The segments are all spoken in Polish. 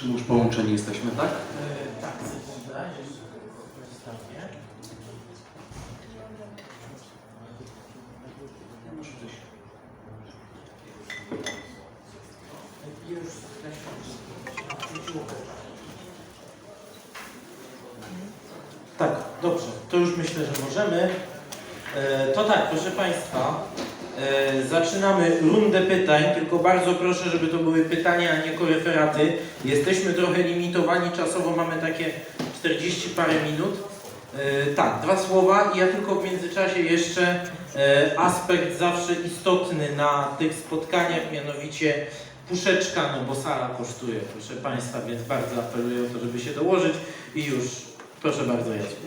Czy już połączeni jesteśmy, tak? E, tak, sekunda, jeszcze zostawię. Już Tak, dobrze, to już myślę, że możemy. E, to tak, proszę Państwa, e, zaczynamy rundę pytań, tylko bardzo proszę, żeby to były pytania, a nie koreferaty. Jesteśmy trochę limitowani czasowo, mamy takie 40 parę minut. E, tak, dwa słowa i ja tylko w międzyczasie jeszcze aspekt zawsze istotny na tych spotkaniach, mianowicie puszeczka, no bo sala kosztuje, proszę Państwa, więc bardzo apeluję o to, żeby się dołożyć i już, proszę bardzo, Jacku.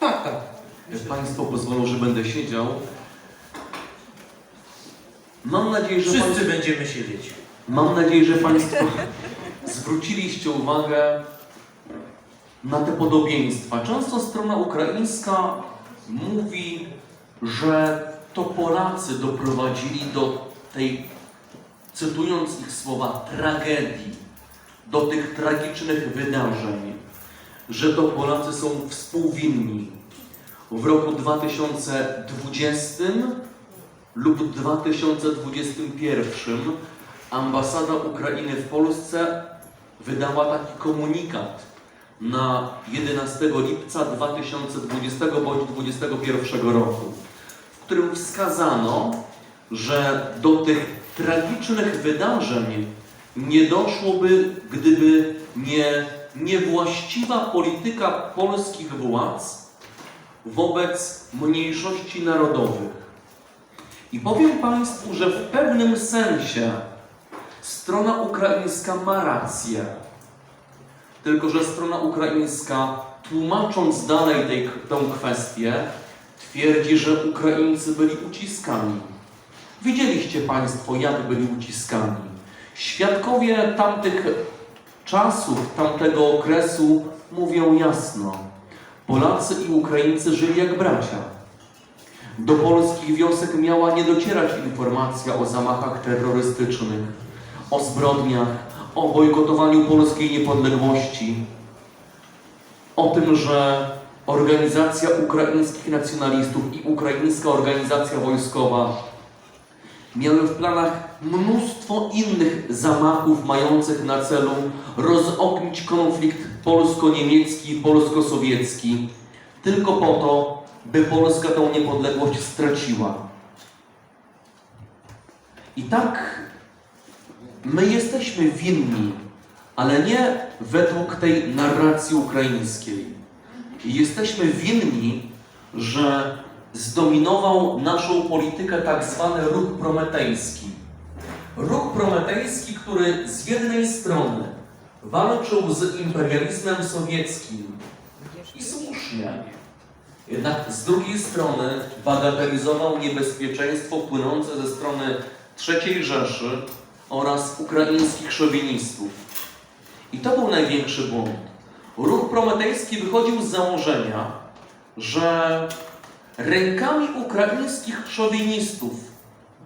Tak, tak. Jak Państwo pozwolą, że będę siedział. Mam nadzieję, że Wszyscy Państwo, będziemy siedzieć. mam nadzieję, że Państwo zwróciliście uwagę na te podobieństwa. Często strona ukraińska mówi, że to Polacy doprowadzili do tej, cytując ich słowa, tragedii, do tych tragicznych wydarzeń, że to Polacy są współwinni. W roku 2020 lub 2021 ambasada Ukrainy w Polsce wydała taki komunikat na 11 lipca 2020 bądź 2021 roku, w którym wskazano, że do tych tragicznych wydarzeń nie doszłoby, gdyby nie niewłaściwa polityka polskich władz wobec mniejszości narodowych. I powiem Państwu, że w pewnym sensie strona ukraińska ma rację. Tylko, że strona ukraińska, tłumacząc dalej tej, tę kwestię, twierdzi, że Ukraińcy byli uciskani. Widzieliście Państwo, jak byli uciskani. Świadkowie tamtych czasów, tamtego okresu mówią jasno. Polacy i Ukraińcy żyli jak bracia. Do polskich wiosek miała nie docierać informacja o zamachach terrorystycznych, o zbrodniach, o bojkotowaniu polskiej niepodległości, o tym, że organizacja ukraińskich nacjonalistów i ukraińska organizacja wojskowa miały w planach mnóstwo innych zamachów mających na celu rozognić konflikt polsko-niemiecki polsko-sowiecki, tylko po to, by Polska tą niepodległość straciła. I tak my jesteśmy winni, ale nie według tej narracji ukraińskiej. Jesteśmy winni, że zdominował naszą politykę tak zwany ruch prometejski. Ruch prometejski, który z jednej strony walczył z imperializmem sowieckim i słusznie, jednak z drugiej strony bagatelizował niebezpieczeństwo płynące ze strony III Rzeszy oraz ukraińskich szowinistów. I to był największy błąd. Ruch prometejski wychodził z założenia, że rękami ukraińskich szowinistów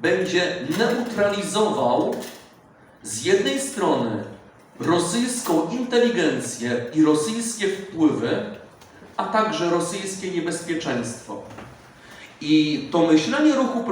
będzie neutralizował z jednej strony rosyjską inteligencję i rosyjskie wpływy, a także rosyjskie niebezpieczeństwo. I to myślenie ruchu